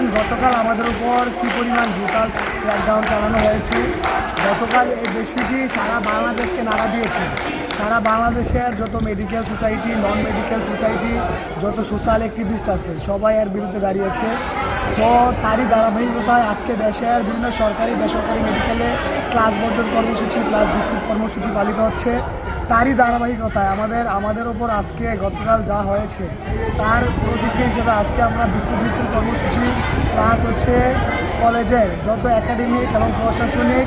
উপর কী পরিমাণ brutal crackdown চালানো হয়েছে। গতকাল এই দেশটি সারা বাংলাদেশকে নাড়া দিয়েছে। সারা বাংলাদেশের যত medical society non medical society যত সোশ্যাল অ্যাক্টিভিস্ট আছে, সবাই এর বিরুদ্ধে দাঁড়িয়েছে। তো তারই ধারাবাহিকতায় আজকে দেশের বিভিন্ন সরকারি, বেসরকারি মেডিকেলে ক্লাস বর্জন কর্মসূচি ক্লাস বিক্ষোভ কর্মসূচি পালিত হচ্ছে। তারই ধারাবাহিকতায় আমাদের আমাদের ওপর আজকে গতকাল যা হয়েছে, তার প্রতিক্রিয়া হিসেবে আজকে আমরা বিক্ষোভ মিছিল কর্মসূচি প্লাস হচ্ছে কলেজের যত একাডেমিক এবং প্রশাসনিক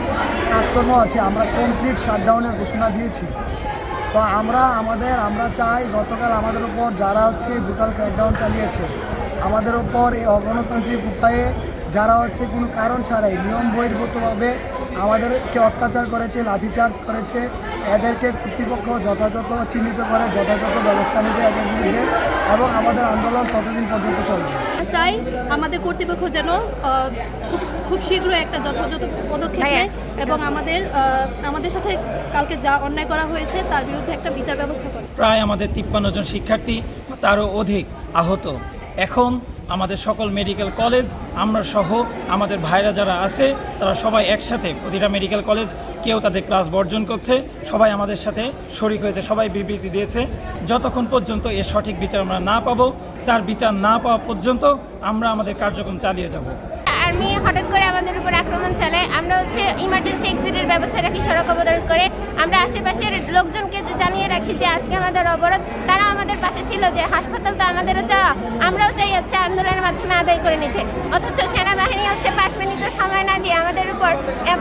কাজকর্ম আছে, আমরা কমপ্লিট শাটডাউনের ঘোষণা দিয়েছি। তো আমরা, আমাদের, আমরা চাই গতকাল আমাদের উপর যারা হচ্ছে ব্রুটাল ক্র্যাকডাউন চালিয়েছে, আমাদের ওপর এই অগণতান্ত্রিক উপায়ে যারা হচ্ছে কোনো কারণ ছাড়াই নিয়ম বহির্ভূতভাবে আমাদেরকে অত্যাচার করেছে লাঠিচার্জ করেছে এদেরকে কর্তৃপক্ষ যথাযথ চিহ্নিত করে যথাযথ ব্যবস্থা নেবে এদের বিরুদ্ধে এবং আমাদের আন্দোলন ততদিন পর্যন্ত চলবে। চাই আমাদের কর্তৃপক্ষ যেন খুব- খুব শীঘ্রই একটা যথাযথ পদক্ষেপ নেয় এবং আমাদের আমাদের সাথে কালকে যা অন্যায় করা হয়েছে তার বিরুদ্ধে একটা বিচার ব্যবস্থা করে। প্রায় আমাদের তিপ্পান্ন জন শিক্ষার্থী তারও অধিক আহত। এখন আমাদের সকল মেডিকেল কলেজ, আমরা সহ আমাদের ভাইরা যারা আছে, তারা সবাই একসাথে প্রতিটা মেডিকেল কলেজ, কেউ তাদের ক্লাস বর্জন করছে, সবাই আমাদের সাথে শরিক হয়েছে, সবাই বিবৃতি দিয়েছে। যতক্ষণ পর্যন্ত এর সঠিক বিচার আমরা না পাবো, তার বিচার না পাওয়া পর্যন্ত আমরা আমাদের কার্যক্রম চালিয়ে যাব। আর্মি হঠাৎ করে আমাদের উপর আক্রমণ চালায়, আমরা হচ্ছে ইমার্জেন্সি এক্সিটের ব্যবস্থা রাখি সড়ক অবরোধ করে আমরা আশেপাশের লোকজনকে জানিয়ে রাখি যে আজকে আমাদের অবরোধ, তারা আমাদের পাশে ছিল যে হাসপাতাল তো আমাদেরও চাওয়া, আমরাও চাই হচ্ছে আন্দোলনের মাধ্যমে আদায় করে নিতে। অথচ সেনাবাহিনী হচ্ছে পাঁচ মিনিটও সময় না দিয়ে আমাদের উপর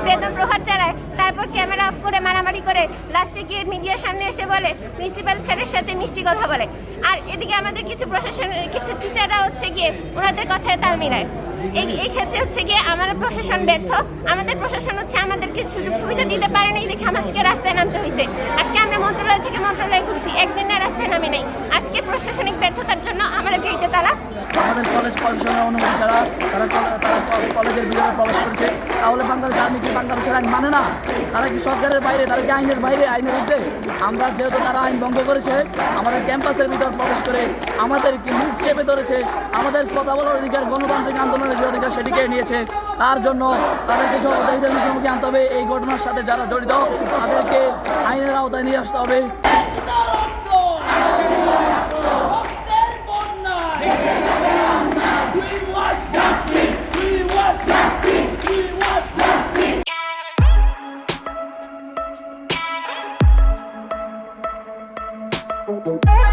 বেদম প্রহার চালায়। তারপর ক্যামেরা অফ করে মারামারি করে লাস্টে গিয়ে মিডিয়ার সামনে এসে বলে প্রিন্সিপাল স্যারের সাথে মিষ্টি কথা বলে। আর এদিকে আমাদের কিছু প্রশাসনের, কিছু টিচাররা হচ্ছে গিয়ে ওনাদের কথায় তাল মিলায়। এই ক্ষেত্রে হচ্ছে গিয়ে আমাদের প্রশাসন ব্যর্থ। আমাদের প্রশাসন হচ্ছে আমাদেরকে সুযোগ সুবিধা দিতে পারেনি দেখে আমাদেরকে রাস্তায় নামতে হয়েছে আজকে আমরা মন্ত্রণালয় থেকে মন্ত্রালয় ঘুরছি। প্রশাসনিক ব্যর্থতার জন্য আমাদের গেটে তালা। আমাদের কলেজ প্রশাসনের অনুমতি ছাড়া তারা তারা কলেজের ভিতরে প্রবেশ করেছে। তাহলে বাংলাদেশ আর্মি কি বাংলাদেশের আইন মানে না? তারা কি সরকারের বাইরে তারা কি আইনের বাইরে আইনের ঊর্ধ্বে আমরা যেহেতু তারা আইন ভঙ্গ করেছে, আমাদের ক্যাম্পাসের ভিতর প্রবেশ করে আমাদের কি মুখ চেপে ধরেছে, আমাদের কথা বলার অধিকার, গণতান্ত্রিক আন্দোলনের যে অধিকার সেটিকে নিয়েছে, তার জন্য তাদের তাদেরকে জবাবদাহিদের মুখোমুখি আনতে হবে। এই ঘটনার সাথে যারা জড়িত, তাদেরকে আইনের আওতায় নিয়ে আসতে হবে। oh you.